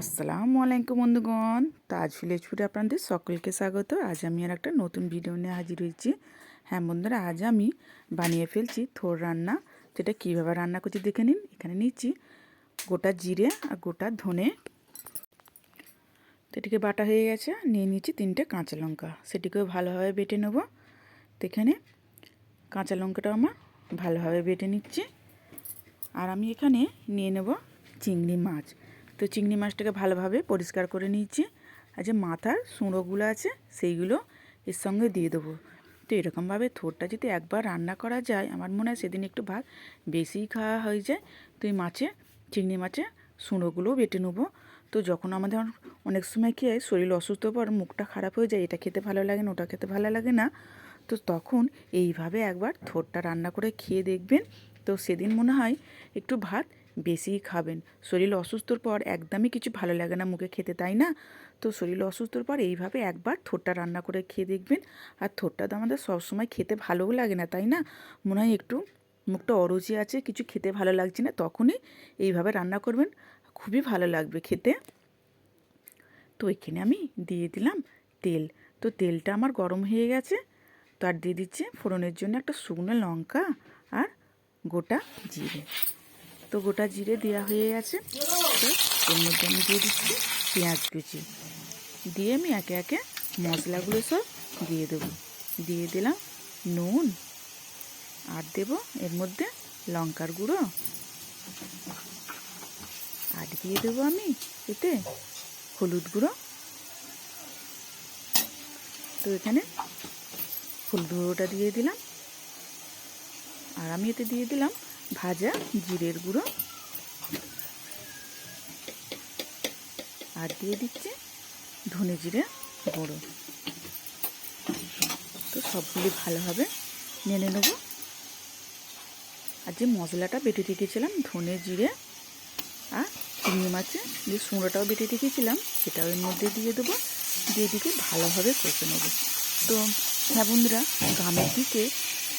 আসসালামু আলাইকুম বন্ধুগণ। তাজ ভিলেজ ফুডে আপনাদের সকলকে স্বাগত। আজ আমি আর একটা নতুন ভিডিও নিয়ে হাজির হয়েছি। হ্যাঁ বন্ধুরা, আজ আমি বানিয়ে ফেলছি থোর রান্না। যেটা কীভাবে রান্না করছি দেখে নিন। এখানে নিচ্ছি গোটা জিরে আর গোটা ধনে। এটিকে বাটা হয়ে গেছে। নিয়ে নিচ্ছি তিনটে কাঁচা লঙ্কা। সেটিকেও ভালোভাবে বেটে নেব। তো এখানে কাঁচা লঙ্কাটাও আমার ভালোভাবে বেটে নিচ্ছি। আর আমি এখানে নিয়ে নেব চিংড়ি মাছ। তো চিংড়ি মাছটাকে ভালোভাবে পরিষ্কার করে নিয়েছি। আর যে মাথার সুঁড়োগুলো আছে, সেইগুলো এর সঙ্গে দিয়ে দেবো। তো এরকমভাবে থোরটা যদি একবার রান্না করা যায়, আমার মনে হয় সেদিন একটু ভাত বেশিই খাওয়া হয়ে যায়। তো এই মাছে, চিংড়ি মাছে সুঁড়োগুলোও বেটে নেব। তো যখন আমাদের অনেক সময় খেয়ে শরীর অসুস্থ পর মুখটা খারাপ হয়ে যায়, এটা খেতে ভালো লাগে না, ওটা খেতে ভালো লাগে না। তো তখন এইভাবে একবার থোরটা রান্না করে খেয়ে দেখবেন। তো সেদিন মনে হয় একটু ভাত বেশিই খাবেন। শরীর অসুস্থর পর একদমই কিছু ভালো লাগে না মুখে খেতে, তাই না? তো শরীর অসুস্থর পর এইভাবে একবার থোরটা রান্না করে খেয়ে দেখবেন। আর থোরটা তো আমাদের সবসময় খেতে ভালোও লাগে না, তাই না? মনে হয় একটু মুখটা অরুচি আছে, কিছু খেতে ভালো লাগছে না, তখনই এইভাবে রান্না করবেন। খুবই ভালো লাগবে খেতে। তো এখানে আমি দিয়ে দিলাম তেল। তো তেলটা আমার গরম হয়ে গেছে। তো আর দিয়ে দিচ্ছে ফোড়নের জন্য একটা শুকনো লঙ্কা আর গোটা জিরে। তো গোটা জিরে দেওয়া হয়ে গেছে। তো এর মধ্যে আমি দিয়ে দিচ্ছি পেঁয়াজ কুচি। দিয়ে আমি একে একে মশলাগুলো সব দিয়ে দেবো। দিয়ে দিলাম নুন। আর দেব এর মধ্যে লঙ্কার গুঁড়ো। আর দিয়ে দেবো আমি এতে হলুদ গুঁড়ো। তো এখানে হলুদ গুঁড়োটা দিয়ে দিলাম। আর আমি এতে দিয়ে দিলাম ভাজা জিরের গুঁড়ো। আর দিয়ে দিচ্ছে ধনে জিরে গুঁড়ো। তো সবগুলি ভালোভাবে নেড়ে নেব। আর যে মশলাটা বেটে রেখেছিলাম, ধনে জিরে আর চিংড়ি মাছে যে সুঁড়োটাও বেটে রেখেছিলাম, সেটাও এর মধ্যে দিয়ে দেবো। দিয়ে দিকে ভালোভাবে কষে নেব। তো হ্যাঁ বন্ধুরা গ্রামের দিকে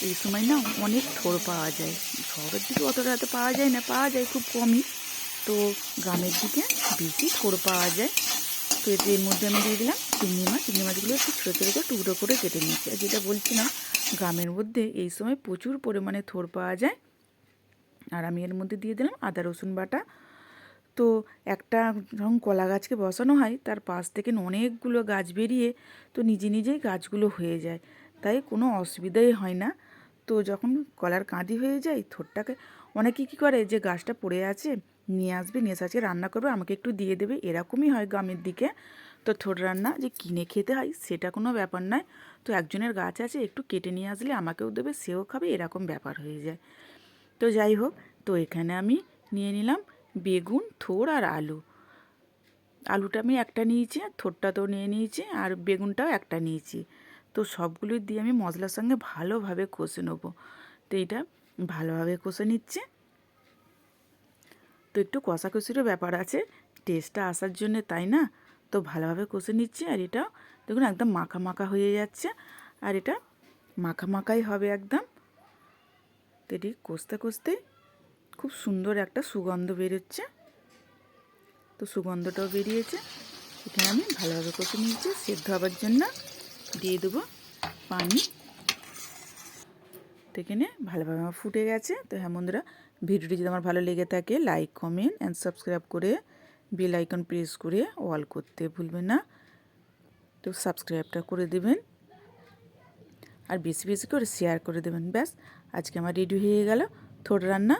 এই সময় না অনেক থোর পাওয়া যায়। শহরের দিকে অতটা এত পাওয়া যায় না, পাওয়া যায় খুব কমই। তো গ্রামের দিকে বেশি থোর পাওয়া যায়। তো এতে এর মধ্যে আমি দিয়ে দিলাম চিংড়ি মাছ। চিংড়ি মাছগুলো একটু ছোটো ছোটো করে টুকরো করে কেটে নিয়েছি। আর যেটা বলছিলাম, গ্রামের মধ্যে এই সময় প্রচুর পরিমাণে থোর পাওয়া যায়। আর আমি এর মধ্যে দিয়ে দিলাম আদা, রসুন বাটা। তো একটা যখন কলা গাছকে বসানো হয়, তার পাশ থেকে অনেকগুলো গাছ বেরিয়ে তো নিজে নিজেই গাছগুলো হয়ে যায়। তাই কোনো অসুবিধাই হয় না। তো যখন কলার কাঁদি হয়ে যায় থোরটাকে অনেকে কী করে, যে গাছটা পড়ে আছে, নিয়ে আসবে, নিয়ে আজকে রান্না করবে, আমাকে একটু দিয়ে দেবে, এরকমই হয় গ্রামের দিকে। তো থোর রান্না যে কিনে খেতে হয়, সেটা কোনো ব্যাপার নয়। তো একজনের গাছ আছে, একটু কেটে নিয়ে আসলে আমাকেও দেবে, সেও খাবে, এরকম ব্যাপার হয়ে যায়। তো যাই হোক, তো এখানে আমি নিয়ে নিলাম বেগুন, থোর আর আলু। আলুটা আমি একটা নিয়েছি, আর থোরটা তো নিয়ে নিয়েছি, আর বেগুনটাও একটা নিয়েছি। তো সবগুলো দিয়ে আমি মশলার সঙ্গে ভালোভাবে কষে নেব। তো এইটা ভালোভাবে কষে নিচ্ছে। তো একটু কষাকষিরও ব্যাপার আছে টেস্টটা আসার জন্যে তাই না? তো ভালোভাবে কষে নিচ্ছি আর এটাও দেখুন একদম মাখা মাখা হয়ে যাচ্ছে। আর এটা মাখা মাখাই হবে একদম। তো এটি কষতে কষতে খুব সুন্দর একটা সুগন্ধ বেরোচ্ছে। তো সুগন্ধটাও বেরিয়েছে। এখানে আমি ভালোভাবে কষে নিয়েছি, সেদ্ধ হবার জন্য। দিয়ে দেবো পানি। তো এখানে ভালোভাবে আমার ফুটে গেছে। তো হ্যাঁ বন্ধুরা, ভিডিওটি যদি আমার ভালো লেগে থাকে লাইক কমেন্ট অ্যান্ড সাবস্ক্রাইব করে বেল আইকন প্রেস করে অল করতে ভুলবেন না। তো সাবস্ক্রাইবটা করে দেবেন। আর বেশি বেশি করে শেয়ার করে দেবেন, ব্যাস। আজকে আমার রেডি হয়ে গেল। থোড় রান্না।